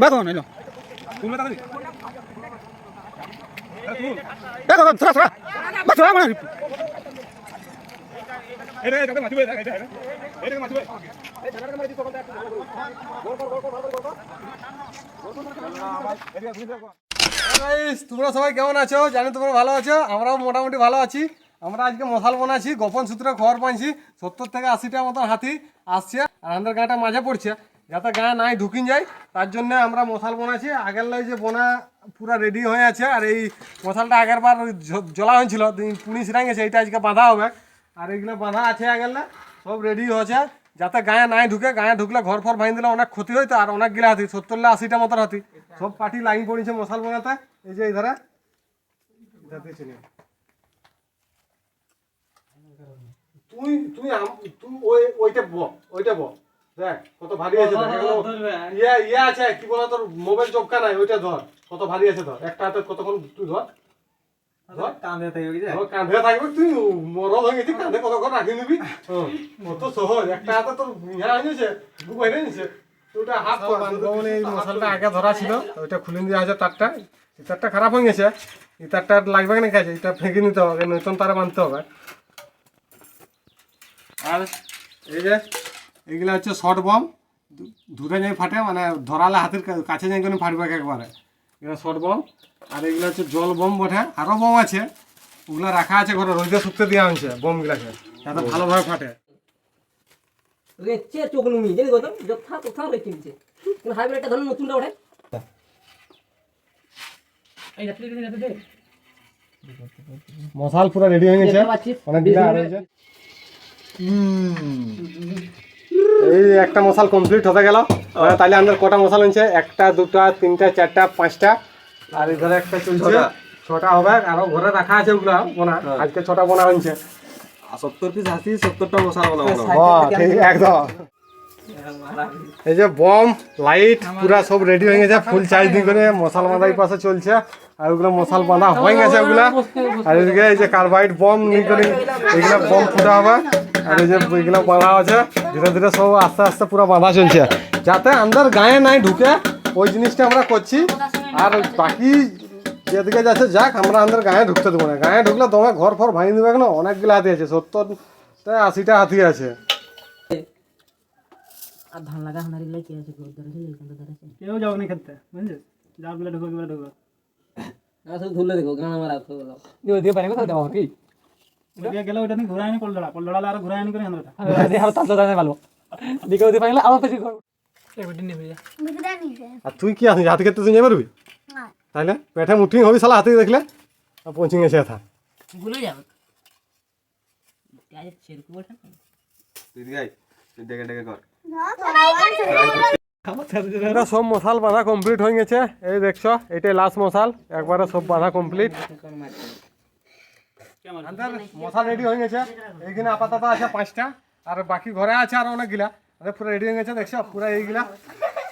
দেখো না দেখো বা মানে তোমরা সবাই কেমন আছো? জানি তোমরা ভালো আছো। আমরাও মোটামুটি ভালো আছি। আমরা আজকে মশাল বানাচ্ছি গোপন সূত্রে খবর পাইছি। সত্তর থেকে আশিটার মতন হাতি আসছে। আর আমাদের গাঁটা মাঝে পড়ছে। যাতে গাঁ নাই ঢুকিন যায়, তার জন্য আমরা মশাল বানাচ্ছি আগের লাই যে বোনা পুরা রেডি হয়ে আছে, আর এই মশালটা আগের বার জ্বলা হয়েছিল পুনি সিরাই গেছে, এইটা আজকে বাঁধা হবে। আর এইগুলো বাঁধা আছে আগের সব রেডি হয়েছে। যাতে গায়ে নাই ঢুকে, গায়ে ঢুকলে ঘর ফর ভাঙি দিলে অনেক ক্ষতি হইতো, আর অনেক গিলা হাতি, সত্তরলে আশিটা মতন হাতি। সব পার্টি লাইন পড়েছে মশাল বোনাতে। এই যে এই ধারা। তুই তুই তুই ওই ওইটা ব ওইটা ব। দেখ কত ভারী আছে এগুলো ইয়ে ইয়ে আছে কি বলে তোর মোবাইল চপকা নাই ওইটা ধর কত ভারী আছে ধর একটা হাতে কতক্ষণ তুই ধর ধর। কাঁধে থাকবে তুই মরদ হয়ে গেছিস কাঁধে কতক্ষণ রাখি নিবি? হ্যাঁ, কত সহজ একটা হাতে তোর ইয়া হয়ে গেছে বুক বাইরে নিছে ওটা হাত এই মশালটা আগে ধরা ছিল ওইটা খুলে দিয়ে আছে তারটা। এই তারটা খারাপ হয়ে গেছে এই তারটা লাগবে না কাছে? এটা ফেঁকে নিতে হবে নতুন তারে বাঁধতে হবে। আর এই যে এইগুলো হচ্ছে শর্ট বম দূরে যাই ফাটে মানে ধরালে হাতের কাছে যাই কোনো ফাটবে একবারে। এগুলো শর্ট বম আর এগুলো হচ্ছে জল বম বটে। আরও বম আছে। ওগুলো রাখা আছে ঘরে রোদে শুকতে দেওয়া হয়েছে বমগুলাকে যাতে ভালোভাবে ফাটে। চোখ নুমি জানি যথা তথা হাইব্রিডটা ধরুন নতুনটা ওঠে এই রাত্রি দিন রাতে দে। মশাল পুরো রেডি হয়ে গেছে। এই একটা মশাল কমপ্লিট হতে গেল। মানে তাহলে আমাদের কটা মশাল হয়েছে একটা দুটা তিনটা চারটা পাঁচটা। আর এধারে একটা চলছে। ছটা। হবে। আরও ঘরে রাখা আছে ওগুলা বোনা। আজকে ছটা বোনা হয়েছে সত্তর পিস হাসি সত্তরটা মশালা বানাবো ঠিক একদম। এই যে বম লাইট পুরা সব রেডি হয়ে গেছে। ফুল চার্জিং করে মশাল বাঁধাই পাশে চলছে। আর ওগুলো মশাল বাঁধা হয়ে গেছে ওগুলা। আর এদিকে এই যে কার্বাইড বম নিয়ে করে এগুলো বম ফুটা হবে। আর এই যে এগুলো বাঁধা আছে ধীরে ধীরে সব আস্তে আস্তে পুরো বাঁধা চলছে। যাতে আমাদের গায়ে নাই ঢুকে ওই জিনিসটা আমরা করছি। আর বাকি যেদিকে যাচ্ছে যাক আমরা আমাদের গায়ে ঢুকতে দেবো না। গায়ে ঢুকলে তোমার ঘর ফর ভাঙি দেবে না অনেকগুলো হাতি আছে সত্তরটা আশিটা হাতি আছে। আর ধান লাগা হানারি লাই কি আছে এইখান ধরে কেউ যাও না খেতে বুঝছিস? যা বলে ঢুকো বলে ঢুকো। না শুধু ধুলে দেখো গানা মারা তো দিও দিও পারে কথা দাও কি গেলে ওইটা নিয়ে আর ঘুরাই করে আমরা দে আর তাতো জানে ভালো দিকে ওদি পাইলে আবার পেছি করব এবিটি নেবে যা। আর তুই কি আসিস হাতি তুই যাই পারবি? না। তাহলে পেটে মুঠি হবি শালা হাতি দেখলে। আর পৌঁছে গেছে এথা। ভুলে যাবে আজ ছেড়ে বলছেন তুই গাই তুই ডেকে ডেকে কর। এটা সব মশাল বাঁধা কমপ্লিট হয়ে গেছে। এই দেখছ এটাই লাস্ট মশাল। একবারে সব বাঁধা কমপ্লিট মশাল রেডি হয়ে গেছে। এইখানে আপাতত আছে পাঁচটা। আর বাকি ঘরে আছে আর অনেকগুলা। পুরো রেডি হয়ে গেছে দেখছ? পুরো এইগুলা।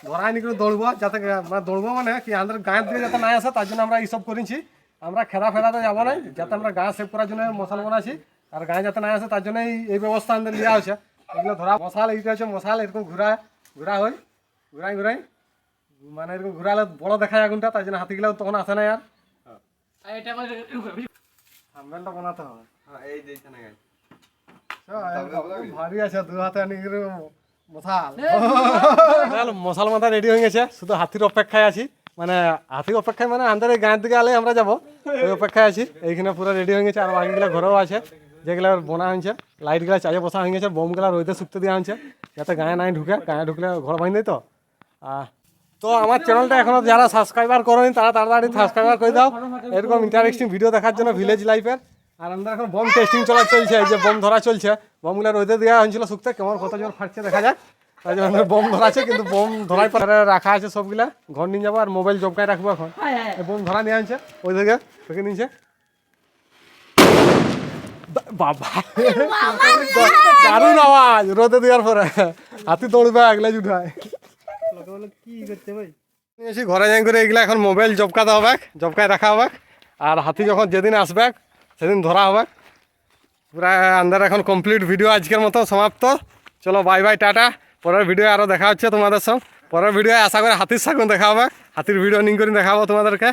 ধরাই নি করে দৌড়বো যাতে মানে দৌড়বো মানে কি আমাদের গায়ের দিকে যাতে না আসে তার জন্য আমরা এইসব করেছি। আমরা খেলা ফেলাতে যাব না যাতে আমরা গা সেভ করার জন্য মশাল বানাচ্ছি আর গায়ে যাতে না আসে তার জন্য এই- এই ব্যবস্থা আমাদের নেওয়া হয়েছে। এগুলো ধরা মশাল এইটা হচ্ছে মশাল এরকম ঘুরা ঘুরা হয়। ঘুরাই ঘুরাই। মানে এরকম ঘুরালে বড় দেখা আগুনটা তাই জন্য হাতিগুলাও তখন আসে না আর। এটা বানাতে হবে। হ্যাঁ এই যে এখানে গাই খুব ভারী আছে দু হাতে আনি মশাল। মশাল মাথা রেডি হয়ে গেছে। শুধু হাতির অপেক্ষায় আছি। মানে হাতির অপেক্ষায় মানে আমাদের এই গাঁয়ের দিকে আলে আমরা যাব। ওই অপেক্ষায় আছি। এইখানে পুরো রেডি হয়ে গেছে। আর বাকিগুলো ঘরেও আছে। যেগুলো বোনা হয়েছে লাইটগুলো চাজে বসা হয়ে গেছে। বোমগুলো রোদে শুকতে দেওয়া হয়েছে। যাতে গায়ে নাই ঢুকে। গায়ে ঢুকলে ঘর ভাঙি দেয় তো। আহ, তো আমার চ্যানেলটা এখনও যারা সাবস্ক্রাইবার করেনি তারা তাড়াতাড়ি সাবস্ক্রাইবার করে দাও। এরকম ইন্টারেস্টিং ভিডিও দেখার জন্য ভিলেজ লাইফের আর আমাদের এখন বম টেস্টিং চলা চলছে এই যে বম ধরা চলছে। বমগুলো রোদে দেওয়া হয়েছিল শুকতে কেমন কত জোর ফাটছে দেখা যাক। তাই জন্য বম ধরা আছে কিন্তু বম ধরাই পরে রাখা আছে সবগুলা। ঘর নিয়ে যাব আর মোবাইল জবকায় রাখব এখন। বম ধরা নিয়ে আনছে ওই থেকে থেকে বা- বাবা। দারুণ আওয়াজ রোদে দেওয়ার পরে। হাতি দৌড়বে আগলে জুটায় কি করতে ভাই? এসে ঘরে যাই করে এগুলো এখন মোবাইল জবকাতে হবে, জবকায় রাখা হবে। আর হাতি যখন যেদিন আসবে, সেদিন ধরা হবে। পুরা আন্দার এখন কমপ্লিট ভিডিও আজকের মতো সমাপ্ত। চলো বাই বাই টাটা। পরের ভিডিও আরও দেখা হচ্ছে তোমাদের সঙ্গে। পরের ভিডিও আশা করে হাতির সাগুন দেখা হবে। হাতির ভিডিও নিং করে দেখাবো তোমাদেরকে।